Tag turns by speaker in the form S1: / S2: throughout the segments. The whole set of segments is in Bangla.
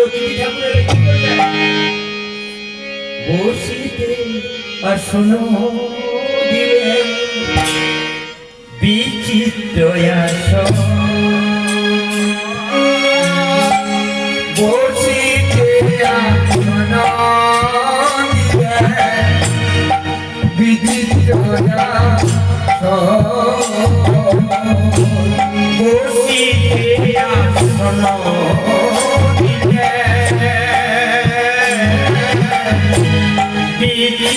S1: অতিথি ঠাকুরের কি করবেন
S2: বসিতে আসন দিলেন বিচিত্র আসন বসিতে আসন দিলেন বিচিত্র আসন বসিতে আসন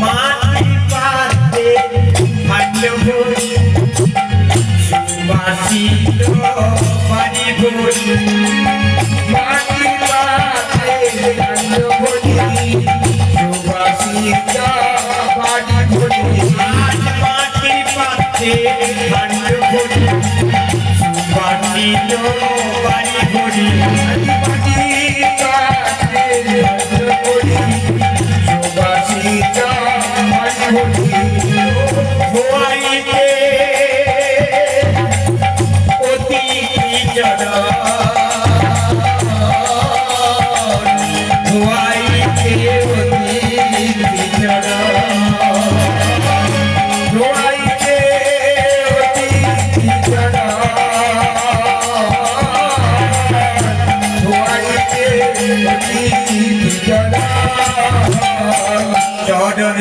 S1: মা আসন দেওয়ার পর কি করবেন কি গো মা এরপর কি করবেন অতিথি না এলে ইয়েস তাই রাজা কর্ণ কি করলেন জানেন তো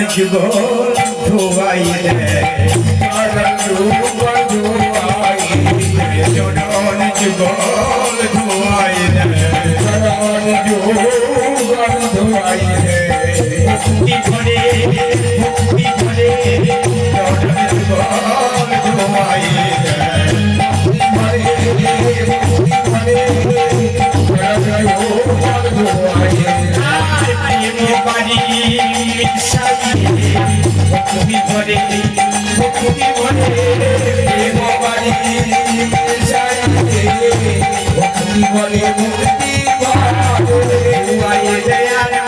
S1: যুগ ধোয়াইলে প্রেম বাড়ি সাজিয়ে ভক্তি ভরে ভক্তি ভরে প্রেম ভক্তি ভরে মুক্তি ভরে দুয়ারে দয়াল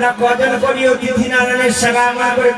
S1: আমরা কজন করি অতিথি নারায়ণের সেবা আমরা করে